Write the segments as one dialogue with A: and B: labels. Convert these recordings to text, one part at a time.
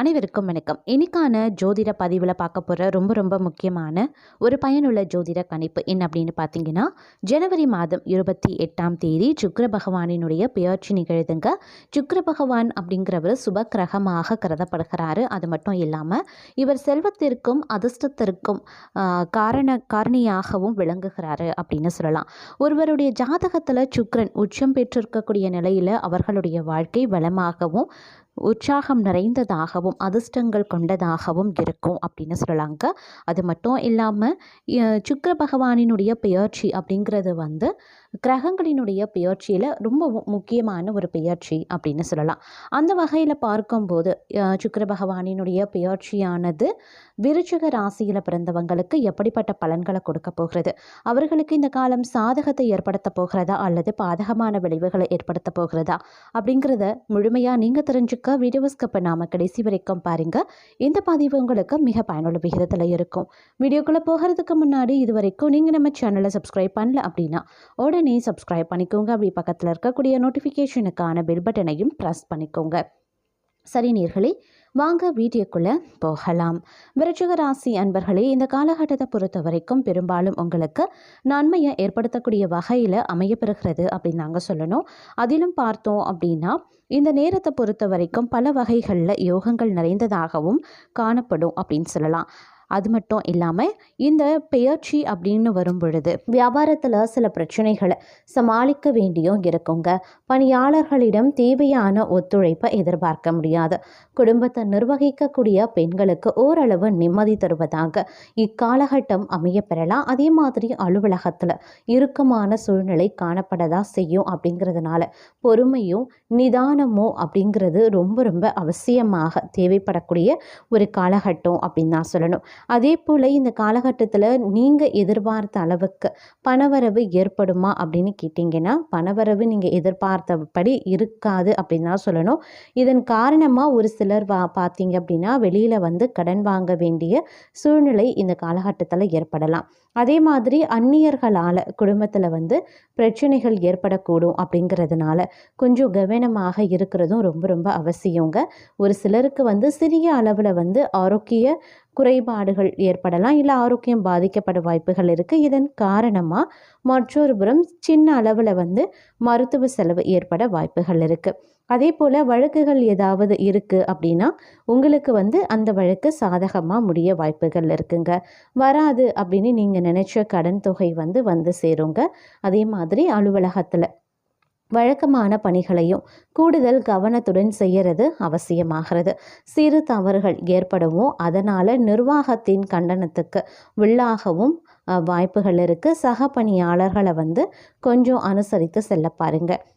A: அனைவருக்கும் வணக்கம். இன்னைக்கான ஜோதிட பதிவில் பார்க்க போகிற ரொம்ப ரொம்ப முக்கியமான ஒரு பயனுள்ள ஜோதிட கணிப்பு என்ன அப்படின்னு பார்த்தீங்கன்னா ஜனவரி மாதம் இருபத்தி எட்டாம் தேதி சுக்கர பகவானினுடைய பெயர்ச்சி நிகழ்துங்க. சுக்கர பகவான் அப்படிங்கிறவர் சுப கிரகமாக கருதப்படுகிறாரு. அது மட்டும் இல்லாமல் இவர் செல்வத்திற்கும் அதிர்ஷ்டத்திற்கும் காரண காரணியாகவும் விளங்குகிறாரு அப்படின்னு சொல்லலாம். ஒருவருடைய ஜாதகத்தில் சுக்கரன் உச்சம் பெற்றிருக்கக்கூடிய நிலையில் அவர்களுடைய வாழ்க்கை வளமாகவும் உற்சாகம் நிறைந்ததாகவும் அதிர்ஷ்டங்கள் கொண்டதாகவும் இருக்கும் அப்படின்னு சொல்லலாங்க. அது மட்டும் இல்லாமல் சுக்கர பகவானினுடைய பெயர்ச்சி அப்படிங்கிறது வந்து கிரகங்களினுடைய பெயர்ச்சியில் ரொம்ப முக்கியமான ஒரு பெயர்ச்சி அப்படின்னு சொல்லலாம். அந்த வகையில் பார்க்கும்போது சுக்கர பகவானினுடைய பெயர்ச்சியானது விருச்சிக ராசியில் பிறந்தவங்களுக்கு எப்படிப்பட்ட பலன்களை கொடுக்க போகிறது? அவர்களுக்கு இந்த காலம் சாதகத்தை ஏற்படுத்த போகிறதா? அல்லது பாதகமான விளைவுகளை ஏற்படுத்த போகிறதா? அப்படிங்கிறத முழுமையாக நீங்கள் தெரிஞ்சுக்க வீடியோஸ்கப்பை ஸ்கிப் கடைசி வரைக்கும் பாருங்கள் இந்த பதிவு உங்களுக்கு மிக பயனுள்ள விகிதத்தில் இருக்கும். வீடியோக்குள்ளே போகிறதுக்கு முன்னாடி இது வரைக்கும் நீங்கள் நம்ம சேனலை சப்ஸ்கிரைப் பண்ணல அப்படின்னா உடனே சப்ஸ்கிரைப் பண்ணிக்கோங்க. அப்படி பக்கத்தில் இருக்கக்கூடிய நோட்டிஃபிகேஷனுக்கான பெல் பட்டனையும் ப்ரெஸ் பண்ணிக்கோங்க. சரி நேர்களே வாங்க வீடியோக்குள்ளே போகலாம். விருச்சிக ராசி அன்பர்களே இந்த காலகட்டத்தை பொறுத்த வரைக்கும் பெரும்பாலும் உங்களுக்கு நன்மையை ஏற்படுத்தக்கூடிய வகையில் அமையப்பெறுகிறது அப்படின்னு நாங்கள் சொல்லணும். அதிலும் பார்த்தோம் அப்படின்னா இந்த நேரத்தை பொறுத்த வரைக்கும் பல வகைகளில் யோகங்கள் நிறைந்ததாகவும் காணப்படும் அப்படின்னு சொல்லலாம். அது மட்டும் இல்லாமல் இந்த பெயர்ச்சி அப்படின்னு வரும் பொழுது வியாபாரத்தில் சில பிரச்சனைகளை சமாளிக்க வேண்டியும் இருக்குங்க. பணியாளர்களிடம் தேவையான ஒத்துழைப்பை எதிர்பார்க்க முடியாது. குடும்பத்தை நிர்வகிக்கக்கூடிய பெண்களுக்கு ஓரளவு நிம்மதி தருவதாக இக்காலகட்டம் அமைய பெறலாம். அதே மாதிரி அலுவலகத்தில் இறுக்கமான சூழ்நிலை காணப்படதா செய்யும் அப்படிங்கிறதுனால பொறுமையும் நிதானமும் அப்படிங்கிறது ரொம்ப ரொம்ப அவசியமாக தேவைப்படக்கூடிய ஒரு காலகட்டம் அப்படின்னு தான் சொல்லணும். அதே போல் இந்த காலகட்டத்தில் நீங்கள் எதிர்பார்த்த அளவுக்கு பணவரவு ஏற்படுமா அப்படின்னு கேட்டிங்கன்னா பணவரவு நீங்கள் எதிர்பார்த்தபடி இருக்காது அப்படின்னு தான் சொல்லணும். இதன் காரணமாக ஒரு சிலர் வா பார்த்தீங்க அப்படின்னா வெளியில் வந்து கடன் வாங்க வேண்டிய சூழ்நிலை இந்த காலகட்டத்தில் ஏற்படலாம். அதே மாதிரி அந்நியர்களால் குடும்பத்தில் வந்து பிரச்சனைகள் ஏற்படக்கூடும் அப்படிங்கிறதுனால கொஞ்சம் கவனமாக இருக்கிறதும் ரொம்ப ரொம்ப அவசியங்க. ஒரு சிலருக்கு வந்து சிறிய அளவில் வந்து ஆரோக்கிய குறைபாடுகள் ஏற்படலாம் இல்லை ஆரோக்கியம் பாதிக்கப்பட வாய்ப்புகள் இருக்குது இதன் காரணமாக மற்றொரு புறம் சின்ன அளவில் வந்து மருத்துவ செலவு ஏற்பட வாய்ப்புகள் இருக்குது அதே போல் வழக்குகள் ஏதாவது இருக்குது அப்படின்னா உங்களுக்கு வந்து அந்த வழக்கு சாதகமாக முடிய வாய்ப்புகள் இருக்குங்க. வராது அப்படின்னு நீங்கள் நினச்ச கடன் தொகை வந்து வந்து சேருங்க. அதே மாதிரி அலுவலகத்தில் வழக்கமான பணிகளையும் கூடுதல் கவனத்துடன் செய்யறது அவசியமாகிறது. சிறு தவறுகள் ஏற்படவும் அதனால் நிர்வாகத்தின் கண்டனத்துக்கு உள்ளாகவும் வாய்ப்புகள் இருக்குது சக பணியாளர்களை வந்து கொஞ்சம் அனுசரித்து செல்ல பாருங்கள்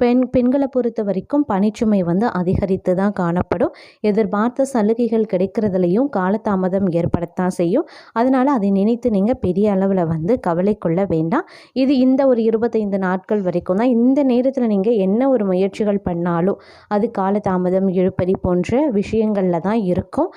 A: பெண் பெண்களை பொறுத்த வரைக்கும் பணிச்சுமை வந்து அதிகரித்து தான் காணப்படும். எதிர்பார்த்த சலுகைகள் கிடைக்கிறதுலையும் காலதாமதம் ஏற்படத்தான் செய்யும். அதனால் அதை நினைத்து நீங்கள் பெரிய அளவில் வந்து கவலை கொள்ள வேண்டாம். இது இந்த ஒரு இருபத்தைந்து நாட்கள் வரைக்கும் தான். இந்த நேரத்தில் நீங்கள் என்ன ஒரு முயற்சிகள் பண்ணாலும் அது காலதாமதம் இழுப்பறி போன்ற விஷயங்களில் தான் இருக்கும்.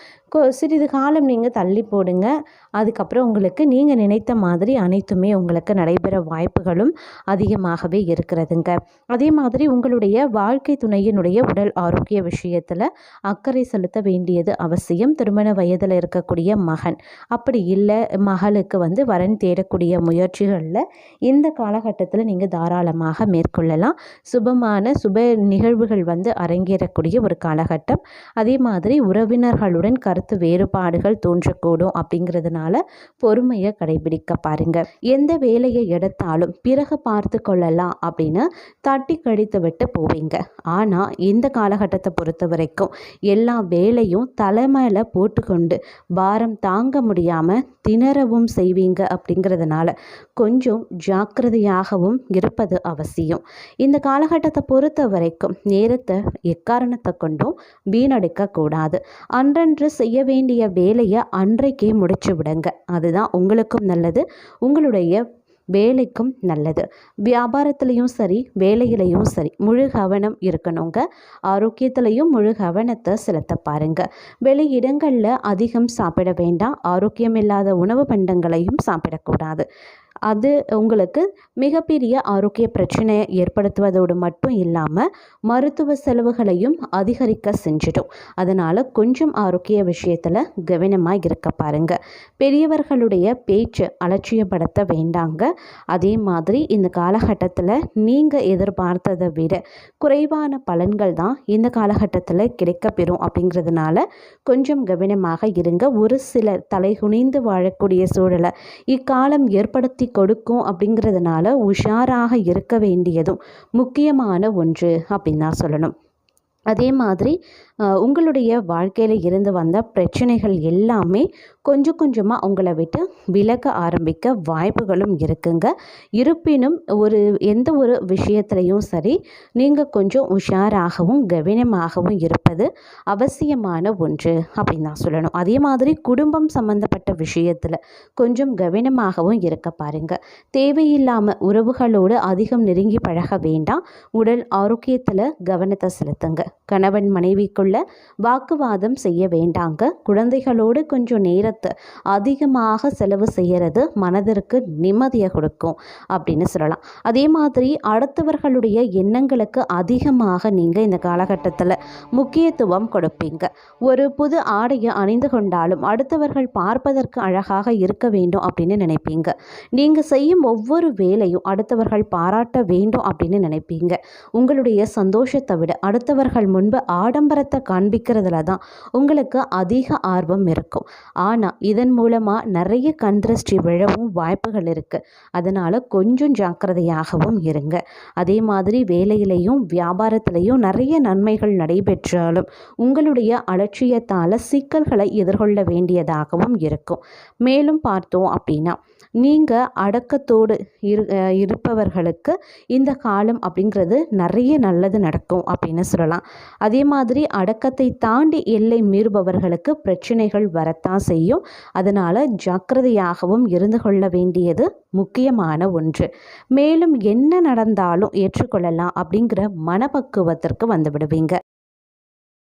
A: சிறிது காலம் நீங்கள் தள்ளி போடுங்க. அதுக்கப்புறம் உங்களுக்கு நீங்கள் நினைத்த மாதிரி அனைத்துமே உங்களுக்கு நடைபெற வாய்ப்புகளும் அதிகமாகவே இருக்கிறதுங்க. அதே மாதிரி உங்களுடைய வாழ்க்கை துணையினுடைய உடல் ஆரோக்கிய விஷயத்தில் அக்கறை செலுத்த வேண்டியது அவசியம். திருமண வயதில் இருக்கக்கூடிய மகன். அப்படி இல்லை மகளுக்கு வந்து வரன் தேடக்கூடிய முயற்சிகளில் இந்த காலகட்டத்தில் நீங்கள் தாராளமாக மேற்கொள்ளலாம். சுபமான சுப நிகழ்வுகள் வந்து அரங்கேறக்கூடிய ஒரு காலகட்டம். அதே மாதிரி உறவினர்களுடன் கருத்து வேறுபாடுகள் தோன்றக்கூடும் அப்படிங்கிறதுனால பொறுமையை கடைபிடிக்க பாருங்க. எந்த வேலையை எடுத்தாலும் பிறகு பார்த்து கொள்ளலாம் அப்படின்னு தட்டி கழித்து விட்டு போவீங்க. ஆனால் இந்த காலகட்டத்தை பொறுத்த வரைக்கும் எல்லா வேலையும் தலைமையில் போட்டுக்கொண்டு பாரம் தாங்க முடியாமல் திணறவும் செய்வீங்க அப்படிங்கிறதுனால கொஞ்சம் ஜாக்கிரதையாகவும் இருப்பது அவசியம். இந்த காலகட்டத்தை பொறுத்த வரைக்கும் நேரத்தை எக்காரணத்தை கொண்டும் வீணடிக்க கூடாது அன்றன்று செய்ய செய்ய வேண்டிய வேலையை அன்றைக்கே முடிச்சு விடுங்க. அதுதான் உங்களுக்கும் நல்லது உங்களுடைய வேலைக்கும் நல்லது. வியாபாரத்துலேயும் சரி வேலையிலையும் சரி முழு கவனம் இருக்கணுங்க. ஆரோக்கியத்துலேயும் முழு கவனத்தை செலுத்த பாருங்க. வெளி இடங்களில் அதிகம் சாப்பிட வேண்டாம். ஆரோக்கியம் இல்லாத உணவு பண்டங்களையும் சாப்பிடக்கூடாது. அது உங்களுக்கு மிகப்பெரிய ஆரோக்கிய பிரச்சனையை ஏற்படுத்துவதோடு மட்டும் இல்லாமல் மருத்துவ செலவுகளையும் அதிகரிக்க செஞ்சிடும். அதனால் கொஞ்சம் ஆரோக்கிய விஷயத்தில் கவனமாக இருக்க பாருங்க. பெரியவர்களுடைய பேச்சு அலட்சியப்படுத்த வேண்டாங்க. அதே மாதிரி இந்த காலகட்டத்தில் நீங்கள் எதிர்பார்த்ததை விட குறைவான பலன்கள் தான் இந்த காலகட்டத்தில் கிடைக்கப்பெறும் அப்படிங்கிறதுனால கொஞ்சம் கவனமாக இருங்க. ஒரு சிலர் தலைகுனிந்து வாழக்கூடிய சூழலை இக்காலம் ஏற்படுத்தி கொடுக்கும் அப்படிங்கிறதுனால உஷாராக இருக்க வேண்டியதும் முக்கியமான ஒன்று அப்படின்னு தான் சொல்லணும். அதே மாதிரி உங்களுடைய வாழ்க்கையில் இருந்து வந்த பிரச்சனைகள் எல்லாமே கொஞ்சம் கொஞ்சமாக உங்களை விட்டு விலக ஆரம்பிக்க வாய்ப்புகளும் இருக்குங்க. இருப்பினும் ஒரு எந்த ஒரு விஷயத்துலையும் சரி நீங்கள் கொஞ்சம் உஷாராகவும் கவனமாகவும் இருப்பது அவசியமான ஒன்று அப்படின்னு தான் சொல்லணும். அதே மாதிரி குடும்பம் சம்மந்தப்பட்ட விஷயத்தில் கொஞ்சம் கவனமாகவும் இருக்க பாருங்க. தேவையில்லாமல் உறவுகளோடு அதிகம் நெருங்கி பழக வேண்டாம். உடல் ஆரோக்கியத்தில் கவனத்தை செலுத்துங்க. கணவன் மனைவிக்குள் மனைவிக்குள்ள வாக்குவாதம் செய்ய வேண்டாங்க. குழந்தைகளோடு கொஞ்சம் நேரத்தை அதிகமாக செலவு செய்கிறது மனதிற்கு நிம்மதியை கொடுக்கும் அப்படின்னு சொல்லலாம். அதே மாதிரி அடுத்தவர்களுடைய எண்ணங்களுக்கு அதிகமாக நீங்கள் இந்த காலகட்டத்தில் முக்கியத்துவம் கொடுப்பீங்க. ஒரு புது ஆடையை அணிந்து கொண்டாலும் அடுத்தவர்கள் பார்ப்பதற்கு அழகாக இருக்க வேண்டும் அப்படின்னு நினைப்பீங்க. நீங்கள் செய்யும் ஒவ்வொரு வேலையும் அடுத்தவர்கள் பாராட்ட வேண்டும் அப்படின்னு நினைப்பீங்க. உங்களுடைய சந்தோஷத்தை விட அடுத்தவர்கள் முன்பு ஆடம்பரத்தை அடக்கத்தை காண்பிக்கிறதுல தான் உங்களுக்கு அதிக ஆர்வம் இருக்கும். ஆனால் இதன் மூலமாக நிறைய கண் திருஷ்டி விழவும் வாய்ப்புகள் இருக்குது அதனால் கொஞ்சம் ஜாக்கிரதையாகவும் இருங்க. அதே மாதிரி வேலையிலையும் வியாபாரத்திலையும் நிறைய நன்மைகள் நடைபெற்றாலும் உங்களுடைய அலட்சியத்தால் சிக்கல்களை எதிர்கொள்ள வேண்டியதாகவும் இருக்கும். மேலும் பார்த்தோம் அப்படின்னா நீங்கள் அடக்கத்தோடு இரு இருப்பவர்களுக்கு இந்த காலம் அப்படிங்கிறது நிறைய நல்லது நடக்கும் அப்படின்னு சொல்லலாம். அதே மாதிரி அடக்கத்தை தாண்டி எல்லை மீறுபவர்களுக்கு பிரச்சனைகள் வரத்தான் செய்யும். அதனால் ஜாக்கிரதையாகவும் இருந்து கொள்ள வேண்டியது முக்கியமான ஒன்று. மேலும் என்ன நடந்தாலும் ஏற்றுக்கொள்ளலாம் அப்படிங்கிற மனப்பக்குவத்திற்கு வந்து விடுவீங்க.